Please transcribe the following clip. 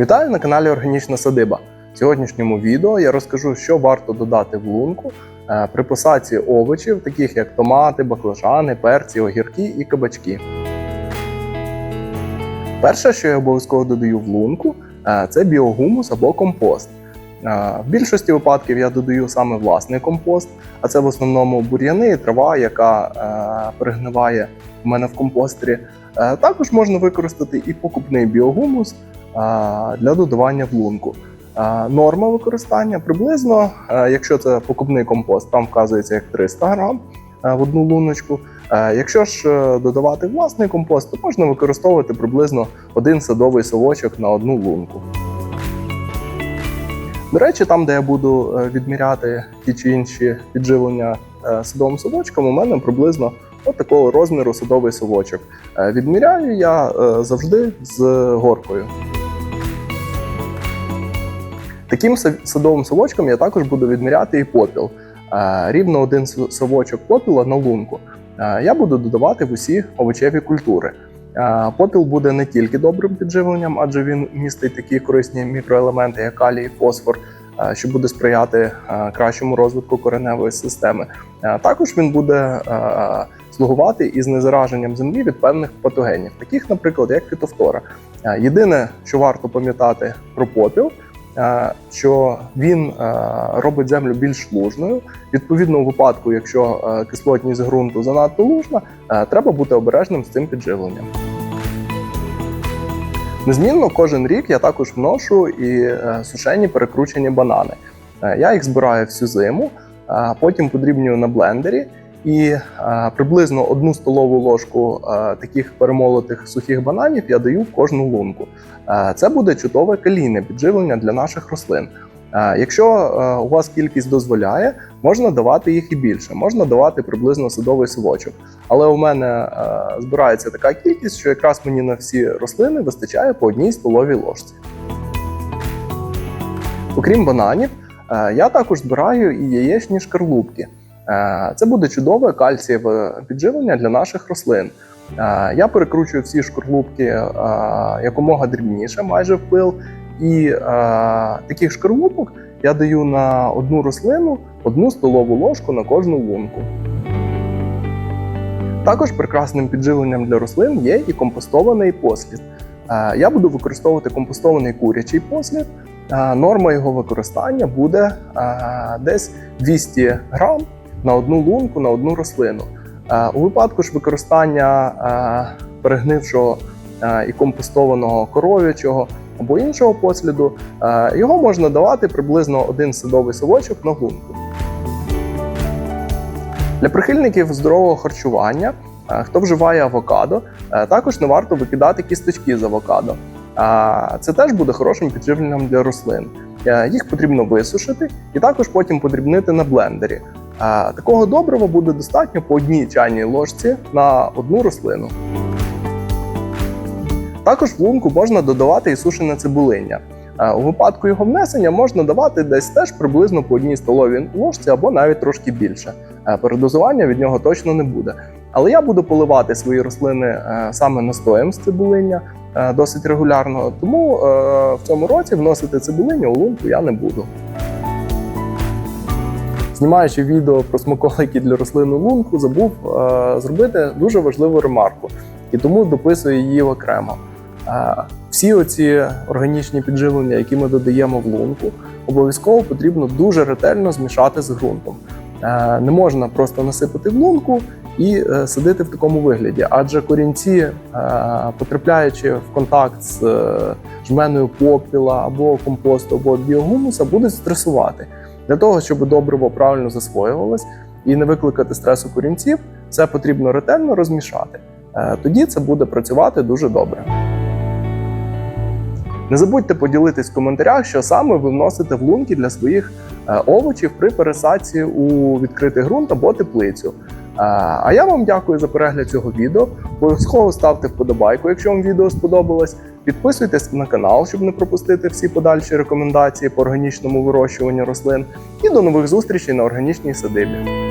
Вітаю на каналі Органічна Садиба. В сьогоднішньому відео я розкажу, що варто додати в лунку е, при посадці овочів, таких як томати, баклажани, перці, огірки і кабачки. Перше, що я обов'язково додаю в лунку, е, це біогумус або компост. Е, В більшості випадків я додаю саме власний компост, а це в основному бур'яни, трава, яка перегниває у мене в компостері. Також можна використати і покупний біогумус для додавання в лунку. Норма використання приблизно, якщо це покупний компост, там вказується як 300 грам в одну луночку. Якщо ж е, додавати власний компост, то можна використовувати приблизно один садовий совочок на одну лунку. До речі, там, де я буду е, відміряти ті чи інші підживлення е, садовим совочком, у мене приблизно от такого розміру садовий совочок. Відміряю я завжди з горкою. Таким садовим совочком я також буду відміряти і попіл. Е, Рівно один совочок попіла на лунку. е, Я буду додавати в усі овочеві культури. Е, Попіл буде не тільки добрим підживленням, адже він містить такі корисні мікроелементи, як калій, і фосфор, що буде сприяти кращому розвитку кореневої системи. Також він буде слугувати із знезараженням землі від певних патогенів, таких, наприклад, як фітофтора. Єдине, що варто пам'ятати про попіл, що він е, робить землю більш лужною. Відповідно, у випадку, якщо е, кислотність ґрунту занадто лужна, е, треба бути обережним з цим підживленням. Незмінно кожен рік я також вношу і е, сушені перекручені банани. Е, Я їх збираю всю зиму, е, потім подрібнюю на блендері і е, приблизно одну столову ложку е, таких перемолотих сухих бананів я даю в кожну лунку. Е, Це буде чудове калійне підживлення для наших рослин. Е, Якщо е, у вас кількість дозволяє, можна давати їх і більше, можна давати приблизно садовий совочок. Але у мене е, збирається така кількість, що якраз мені на всі рослини вистачає по одній столовій ложці. Окрім бананів, е, я також збираю і яєчні шкарлупки. Е, Це буде чудове кальцієве підживлення для наших рослин. Е, Я перекручую всі шкарлупки е, якомога дрібніше, майже в пил. І таких шкарлупок я даю на одну рослину одну столову ложку на кожну лунку. Також прекрасним підживленням для рослин є і компостований послід. Я буду використовувати компостований курячий послід. Норма його використання буде десь 200 грам на одну лунку на одну рослину. Е, У випадку ж використання е, перегнившого е, і компостованого коров'ячого або іншого посліду, його можна давати приблизно один садовий совочок на лунку. Для прихильників здорового харчування, хто вживає авокадо, також не варто викидати кісточки з авокадо. Це теж буде хорошим підживленням для рослин. Їх потрібно висушити і також потім подрібнити на блендері. Е, Такого добрива буде достатньо по одній чайній ложці на одну рослину. Також в лунку можна додавати і сушене цибулиння. Е, У випадку його внесення можна давати десь теж приблизно по одній столовій ложці або навіть трошки більше. Е, Передозування від нього точно не буде. Але я буду поливати свої рослини саме настоєм з цибулиння досить регулярно, тому в цьому році вносити цибулиння у лунку я не буду. Знімаючи відео про смаколики для рослин у лунку, забув е, зробити дуже важливу ремарку, і тому дописую її окремо. Е, всі оці органічні підживлення, які ми додаємо в лунку, обов'язково потрібно дуже ретельно змішати з ґрунтом. Е, Не можна просто насипати в лунку і е, садити в такому вигляді, адже корінці, е, потрапляючи в контакт з е, жменою попіла або компосту, або біогумуса, будуть стресувати. Для того, щоб добриво правильно засвоювалось і не викликати стресу корінців, це потрібно ретельно розмішати. Е, Тоді це буде працювати дуже добре. Не забудьте поділитись в коментарях, що саме ви вносите в лунки для своїх е, овочів при пересадці у відкритий ґрунт або теплицю. А я вам дякую за перегляд цього відео. Обов'язково ставте вподобайку, якщо вам відео сподобалось. Підписуйтесь на канал, щоб не пропустити всі подальші рекомендації по органічному вирощуванню рослин. І до нових зустрічей на органічній садибі.